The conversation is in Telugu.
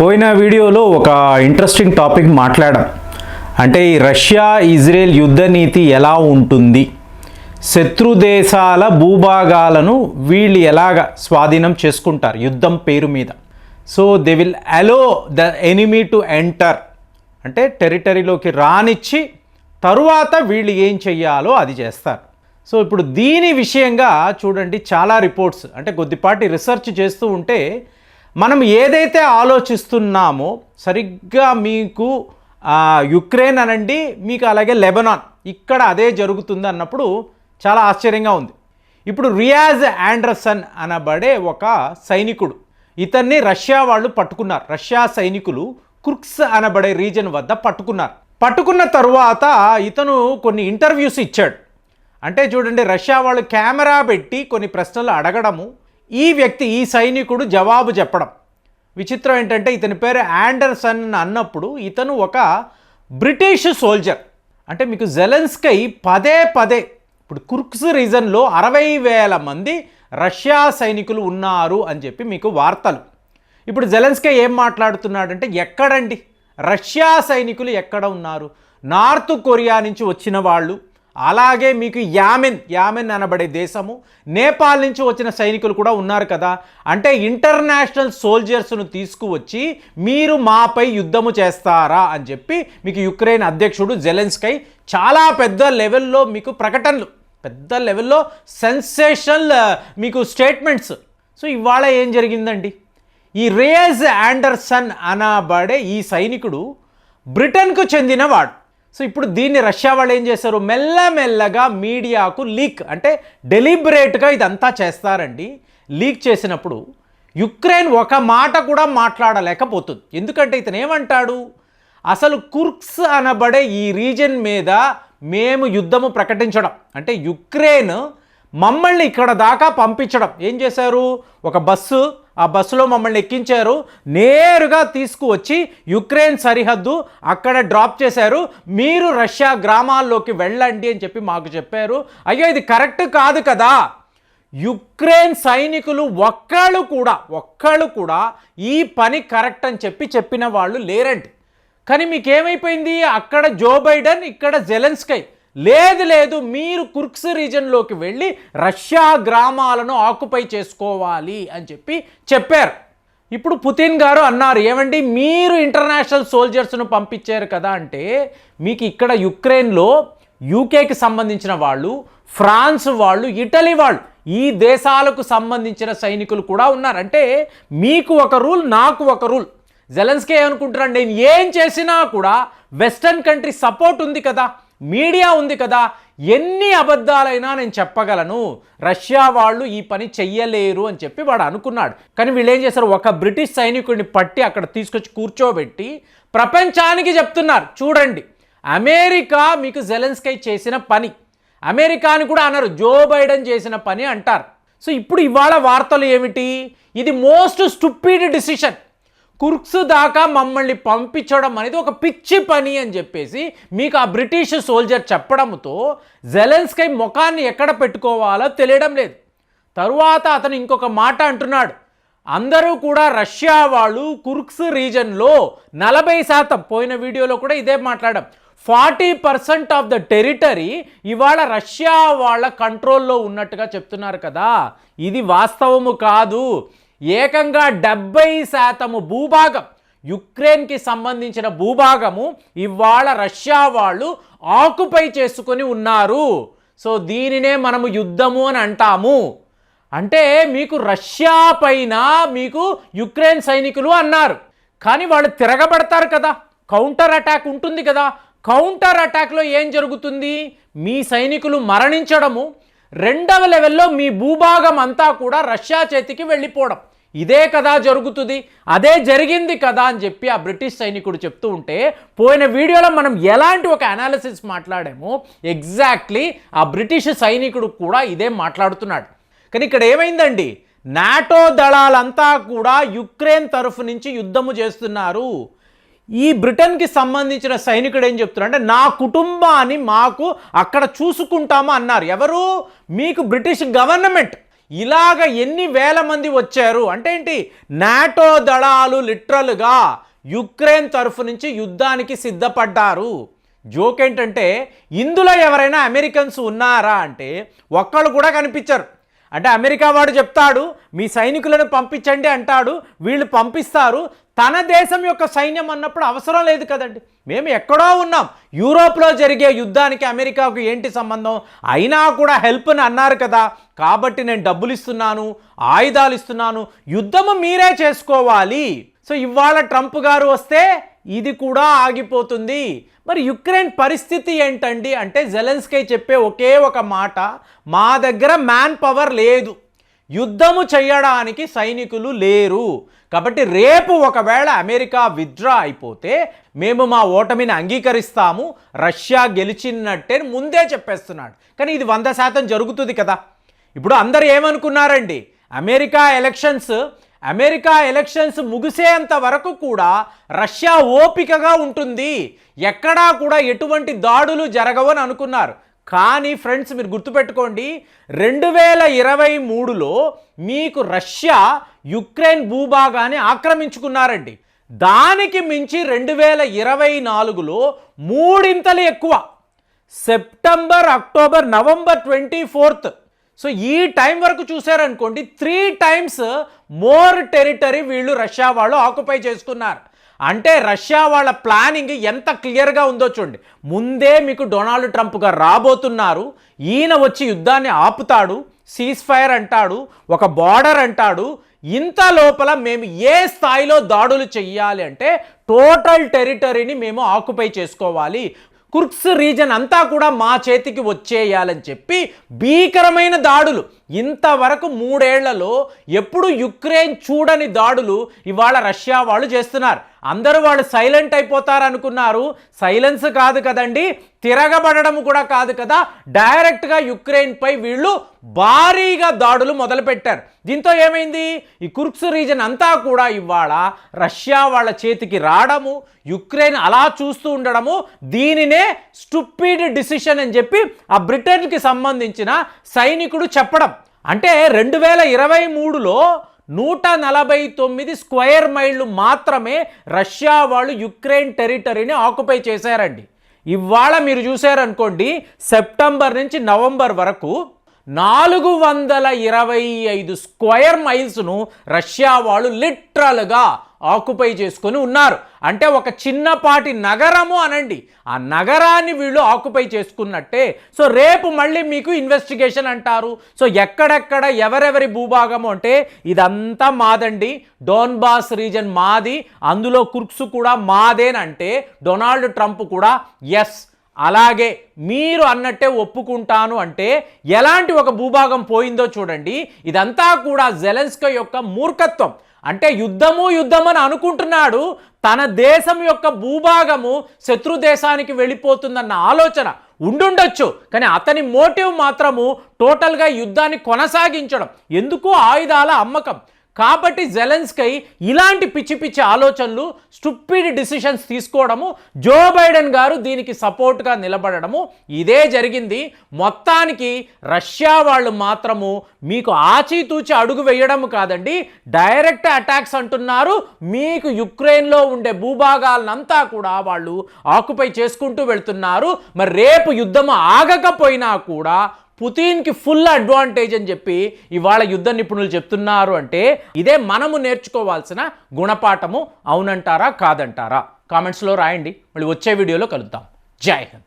పోయిన వీడియోలో ఒక ఇంట్రెస్టింగ్ టాపిక్ మాట్లాడాం. అంటే ఈ రష్యా ఇజ్రాయెల్ యుద్ధ నీతి ఎలా ఉంటుంది? శత్రు దేశాల భూభాగాలను వీళ్ళు ఎలాగ స్వాధీనం చేసుకుంటారు? యుద్ధం పేరు మీద. So they will allow the enemy to enter అంటే టెరిటరీలోకి రానిచ్చి తరువాత వీళ్ళు ఏం చెయ్యాలో అది చేస్తారు. సో ఇప్పుడు దీని విషయంగా చూడండి చాలా రిపోర్ట్స్ అంటే కొద్దిపాటి రీసెర్చ్ చేస్తూ ఉంటే మనం ఏదైతే ఆలోచిస్తున్నామో సరిగ్గా మీకు యుక్రెయిన్ అనండి మీకు అలాగే లెబనాన్ ఇక్కడ అదే జరుగుతుంది అన్నప్పుడు చాలా ఆశ్చర్యంగా ఉంది. ఇప్పుడు రియాజ్ ఆండర్సన్ అనబడే ఒక సైనికుడు ఇతన్ని రష్యా వాళ్ళు పట్టుకున్నారు. రష్యా సైనికులు కుర్క్స్ అనబడే రీజన్ వద్ద పట్టుకున్నారు. పట్టుకున్న తరువాత ఇతను కొన్ని ఇంటర్వ్యూస్ ఇచ్చాడు. అంటే చూడండి రష్యా వాళ్ళు కెమెరా పెట్టి కొన్ని ప్రశ్నలు అడగడము ఈ వ్యక్తి ఈ సైనికుడు జవాబు చెప్పడం. విచిత్రం ఏంటంటే ఇతని పేరు ఆండర్సన్ అన్నప్పుడు ఇతను ఒక బ్రిటిష్ సోల్జర్. అంటే మీకు జెలెన్స్కై పదే పదే ఇప్పుడు కుర్క్స్ రీజన్లో అరవై వేల మంది రష్యా సైనికులు ఉన్నారు అని చెప్పి మీకు వార్తలు. ఇప్పుడు జెలెన్స్కై ఏం మాట్లాడుతున్నాడంటే ఎక్కడండి? రష్యా సైనికులు ఎక్కడ ఉన్నారు? నార్త్ కొరియా నుంచి వచ్చిన వాళ్ళు అలాగే మీకు యామెన్ యామెన్ అనబడే దేశము. నేపాల్ నుంచి వచ్చిన సైనికులు కూడా ఉన్నారు కదా. అంటే ఇంటర్నేషనల్ సోల్జర్స్ను తీసుకువచ్చి మీరు మాపై యుద్ధము చేస్తారా అని చెప్పి మీకు యుక్రెయిన్ అధ్యక్షుడు జెలెన్స్కై చాలా పెద్ద లెవెల్లో మీకు ప్రకటనలు పెద్ద లెవెల్లో సెన్సేషనల్ మీకు స్టేట్మెంట్స్. సో ఇవాళ ఏం జరిగిందండి? ఈ రేజ్ ఆండర్సన్ అనబడే ఈ సైనికుడు బ్రిటన్కు చెందినవాడు. సో ఇప్పుడు దీన్ని రష్యా వాళ్ళు ఏం చేశారు? మెల్లమెల్లగా మీడియాకు లీక్ అంటే డెలిబరేట్గా ఇదంతా చేస్తారండి. లీక్ చేసినప్పుడు యుక్రెయిన్ ఒక మాట కూడా మాట్లాడలేకపోతుంది. ఎందుకంటే ఇతను ఏమంటాడు? అసలు కుర్క్స్ అనబడే ఈ రీజన్ మీద మేము యుద్ధము ప్రకటించడం. అంటే యుక్రెయిన్ మమ్మల్ని ఇక్కడ దాకా పంపించడం. ఏం చేశారు? ఒక బస్సు. ఆ బస్సులో మమ్మల్ని ఎక్కించారు. నేరుగా తీసుకువచ్చి యుక్రెయిన్ సరిహద్దు అక్కడ డ్రాప్ చేశారు. మీరు రష్యా గ్రామాల్లోకి వెళ్ళండి అని చెప్పి మాకు చెప్పారు. అయ్యో ఇది కరెక్ట్ కాదు కదా. యుక్రెయిన్ సైనికులు ఒక్కళ్ళు కూడా ఒక్కళ్ళు కూడా ఈ పని కరెక్ట్ అని చెప్పి చెప్పిన వాళ్ళు లేరండి. కానీ మీకేమైపోయింది? అక్కడ జో బైడెన్ ఇక్కడ జెలెన్స్కై లేదు లేదు మీరు కుర్క్స్ రీజన్లోకి వెళ్ళి రష్యా గ్రామాలను ఆక్యుపై చేసుకోవాలి అని చెప్పి చెప్పారు. ఇప్పుడు పుతిన్ గారు అన్నారు ఏమండి మీరు ఇంటర్నేషనల్ సోల్జర్స్ను పంపించారు కదా అంటే మీకు ఇక్కడ యుక్రెయిన్లో యూకేకి సంబంధించిన వాళ్ళు ఫ్రాన్స్ వాళ్ళు ఇటలీ వాళ్ళు ఈ దేశాలకు సంబంధించిన సైనికులు కూడా ఉన్నారు. అంటే మీకు ఒక రూల్ నాకు ఒక రూల్. జెలెన్స్కే ఏమనుకుంటున్నాడు నేను ఏం చేసినా కూడా వెస్టర్న్ కంట్రీ సపోర్ట్ ఉంది కదా. మీడియా ఉంది కదా ఎన్ని అబద్ధాలైనా నేను చెప్పగలను. రష్యా వాళ్ళు ఈ పని చెయ్యలేరు అని చెప్పి వాడు అనుకున్నాడు. కానీ వీళ్ళు ఏం చేశారు? ఒక బ్రిటిష్ సైనికుడిని పట్టి అక్కడ తీసుకొచ్చి కూర్చోబెట్టి ప్రపంచానికి చెప్తున్నారు. చూడండి అమెరికా మీకు జెలెన్స్కై చేసిన పని. అమెరికా అని కూడా అన్నారు జో బైడెన్ చేసిన పని అంటారు. సో ఇప్పుడు ఇవాళ వార్తలు ఏమిటి? ఇది మోస్ట్ స్టూపిడ్ డిసిషన్. కుర్క్స్ దాకా మమ్మల్ని పంపించడం అనేది ఒక పిచ్చి పని అని చెప్పేసి మీకు ఆ బ్రిటిష్ సోల్జర్ చెప్పడంతో జెలెన్స్కై ముఖాన్ని ఎక్కడ పెట్టుకోవాలో తెలియడం లేదు. తరువాత అతను ఇంకొక మాట అంటున్నాడు. అందరూ కూడా రష్యా వాళ్ళు కుర్క్స్ రీజన్లో నలభై శాతం పోయిన వీడియోలో కూడా ఇదే మాట్లాడాం. Forty percent of the territory ఇవాళ రష్యా వాళ్ళ కంట్రోల్లో ఉన్నట్టుగా చెప్తున్నారు కదా. ఇది వాస్తవము కాదు. ఏకంగా డెబ్బై శాతము భూభాగం యుక్రెయిన్కి సంబంధించిన భూభాగము ఇవాళ రష్యా వాళ్ళు ఆకుపై చేసుకొని ఉన్నారు. సో దీనినే మనము యుద్ధము అని అంటాము. అంటే మీకు రష్యా పైన మీకు యుక్రెయిన్ సైనికులు అన్నారు. కానీ వాళ్ళు తిరగబడతారు కదా కౌంటర్ అటాక్ ఉంటుంది కదా కౌంటర్ అటాక్లో ఏం జరుగుతుంది? మీ సైనికులు మరణించడము రెండవ లెవెల్లో మీ భూభాగం అంతా కూడా రష్యా చేతికి వెళ్ళిపోవడం. ఇదే కదా జరుగుతుంది అదే జరిగింది కదా అని చెప్పి ఆ బ్రిటిష్ సైనికుడు చెప్తూ ఉంటే పోయిన వీడియోలో మనం ఎలాంటి ఒక అనాలిసిస్ మాట్లాడామో ఎగ్జాక్ట్లీ ఆ బ్రిటిష్ సైనికుడు కూడా ఇదే మాట్లాడుతున్నాడు. కానీ ఇక్కడ ఏమైందండి? నాటో దళాలంతా కూడా యుక్రెయిన్ తరఫు నుంచి యుద్ధము చేస్తున్నారు. ఈ బ్రిటన్కి సంబంధించిన సైనికుడు ఏం చెప్తున్నారు అంటే నా కుటుంబాన్ని మాకు అక్కడ చూసుకుంటామా? అన్నారు. ఎవరు? మీకు బ్రిటిష్ గవర్నమెంట్. ఇలాగ ఎన్ని వేల మంది వచ్చారు? అంటే ఏంటి? నాటో దళాలు లిటరల్గా యుక్రెయిన్ తరఫు నుంచి యుద్ధానికి సిద్ధపడ్డారు. జోక్ ఏంటంటే ఇందులో ఎవరైనా అమెరికన్స్ ఉన్నారా అంటే ఒక్కళ్ళు కూడా కనిపించరు. అంటే అమెరికా వాడు చెప్తాడు మీ సైనికులను పంపించండి అంటాడు. వీళ్ళు పంపిస్తారు. తన దేశం యొక్క సైన్యం అన్నప్పుడు అవసరం లేదు కదండి. మేము ఎక్కడో ఉన్నాం. యూరోప్లో జరిగే యుద్ధానికి అమెరికాకు ఏంటి సంబంధం? అయినా కూడా హెల్ప్ అని అన్నారు కదా. కాబట్టి నేను డబ్బులు ఇస్తున్నాను ఆయుధాలు ఇస్తున్నాను. యుద్ధము మీరే చేసుకోవాలి. సో ఇవాళ ట్రంప్ గారు వస్తే ఇది కూడా ఆగిపోతుంది. మరి యుక్రెయిన్ పరిస్థితి ఏంటండి? అంటే జెలెన్స్కై చెప్పే ఒకే ఒక మాట మా దగ్గర మ్యాన్ పవర్ లేదు. యుద్ధము చేయడానికి సైనికులు లేరు. కాబట్టి రేపు ఒకవేళ అమెరికా విత్డ్రా అయిపోతే మేము మా ఓటమిని అంగీకరిస్తాము. రష్యా గెలిచినట్టే ముందే చెప్పేస్తున్నాడు. కానీ ఇది వంద శాతం జరుగుతుంది కదా. ఇప్పుడు అందరు ఏమనుకున్నారండి? అమెరికా ఎలక్షన్స్ అమెరికా ఎలక్షన్స్ ముగిసేంత వరకు కూడా రష్యా ఓపికగా ఉంటుంది. ఎక్కడా కూడా ఎటువంటి దాడులు జరగవని అనుకున్నారు. కానీ ఫ్రెండ్స్ మీరు గుర్తుపెట్టుకోండి రెండు వేల ఇరవై మూడులో మీకు రష్యా యుక్రెయిన్ భూభాగాన్ని ఆక్రమించుకున్నారండి. దానికి మించి రెండు వేల ఇరవై నాలుగులో మూడింతలు ఎక్కువ. September October November twenty fourth. So ఈ టైం వరకు చూసారనుకోండి త్రీ టైమ్స్ మోర్ టెరిటరీ వీళ్ళు రష్యా వాళ్ళు ఆక్యుపై చేసుకున్నారు. అంటే రష్యా వాళ్ళ ప్లానింగ్ ఎంత క్లియర్గా ఉందో చూడండి. ముందే మీకు డొనాల్డ్ ట్రంప్గా రాబోతున్నారు. ఈయన వచ్చి యుద్ధాన్ని ఆపుతాడు. సీజ్ ఫైర్ అంటాడు. ఒక బార్డర్ అంటాడు. ఇంత లోపల మేము ఏ స్థాయిలో దాడులు చెయ్యాలి అంటే టోటల్ టెరిటరీని మేము ఆక్యుపై చేసుకోవాలి. కుర్క్స్ రీజన్ అంతా కూడా మా చేతికి వచ్చేయాలని చెప్పి భీకరమైన దాడులు. ఇంతవరకు మూడేళ్ళలో ఎప్పుడు యుక్రెయిన్ చూడని దాడులు ఇవాళ రష్యా వాళ్ళు చేస్తున్నారు. అందరూ వాళ్ళు సైలెంట్ అయిపోతారనుకున్నారు. సైలెన్స్ కాదు కదండి తిరగబడడం కూడా కాదు కదా. డైరెక్ట్గా యుక్రెయిన్పై వీళ్ళు భారీగా దాడులు మొదలుపెట్టారు. దీంతో ఏమైంది? ఈ కుర్క్స్ రీజన్ అంతా కూడా ఇవాళ రష్యా వాళ్ళ చేతికి రావడము యుక్రెయిన్ అలా చూస్తూ ఉండడము దీనినే స్టూపిడ్ డిసిషన్ అని చెప్పి ఆ బ్రిటన్కి సంబంధించిన సైనికుడు చెప్పడం. అంటే రెండు వేల ఇరవై మూడులో నూట నలభై తొమ్మిది స్క్వేర్ మైళ్ళు మాత్రమే రష్యా వాళ్ళు యుక్రెయిన్ టెరిటరీని ఆక్యుపై చేశారండి. ఇవాళ మీరు చూసారనుకోండి సెప్టెంబర్ నుంచి నవంబర్ వరకు నాలుగు వందల ఇరవై ఐదు స్క్వేర్ మైల్స్ను రష్యా వాళ్ళు లిటరల్గా ఆక్యుపై చేసుకొని ఉన్నారు. అంటే ఒక చిన్నపాటి నగరము అనండి. ఆ నగరాన్ని వీళ్ళు ఆక్యుపై చేసుకున్నట్టే. సో రేపు మళ్ళీ మీకు ఇన్వెస్టిగేషన్ అంటారు. సో ఎక్కడెక్కడ ఎవరెవరి భూభాగము అంటే ఇదంతా మాదండి. డోన్బాస్ రీజన్ మాది. అందులో కుర్క్స్ కూడా మాదేనంటే డొనాల్డ్ ట్రంప్ కూడా ఎస్ అలాగే మీరు అన్నట్టే ఒప్పుకుంటాను అంటే ఎలాంటి ఒక భూభాగం పోయిందో చూడండి. ఇదంతా కూడా జెలెన్స్క యొక్క మూర్ఖత్వం. అంటే యుద్ధము యుద్ధం అని అనుకుంటున్నాడు. తన దేశం యొక్క భూభాగము శత్రు దేశానికి వెళ్ళిపోతుందన్న ఆలోచన ఉండుండొచ్చు. కానీ అతని మోటివ్ మాత్రము టోటల్గా యుద్ధాన్ని కొనసాగించడం. ఎందుకు? ఆయుధాల అమ్మకం. కాబట్టి జెలెన్స్కై ఇలాంటి పిచ్చి పిచ్చి ఆలోచనలు స్టూపిడ్ డిసిషన్స్ తీసుకోవడము జో బైడెన్ గారు దీనికి సపోర్ట్గా నిలబడము ఇదే జరిగింది. మొత్తానికి రష్యా వాళ్ళు మాత్రము మీకు ఆచితూచి అడుగు వేయడం కాదండి డైరెక్ట్ అటాక్స్ అంటున్నారు. మీకు యుక్రెయిన్లో ఉండే భూభాగాలనంతా కూడా వాళ్ళు ఆక్యుపై చేసుకుంటూ వెళ్తున్నారు. మరి రేపు యుద్ధం ఆగకపోయినా కూడా పుతిన్కి ఫుల్ అడ్వాంటేజ్ అని చెప్పి ఇవాళ యుద్ధ నిపుణులు చెప్తున్నారు అంటే ఇదే మనము నేర్చుకోవాల్సిన గుణపాఠము అవునంటారా కాదంటారా? కామెంట్స్లో రాయండి. మళ్ళీ వచ్చే వీడియోలో కలుద్దాం. జై హింద్.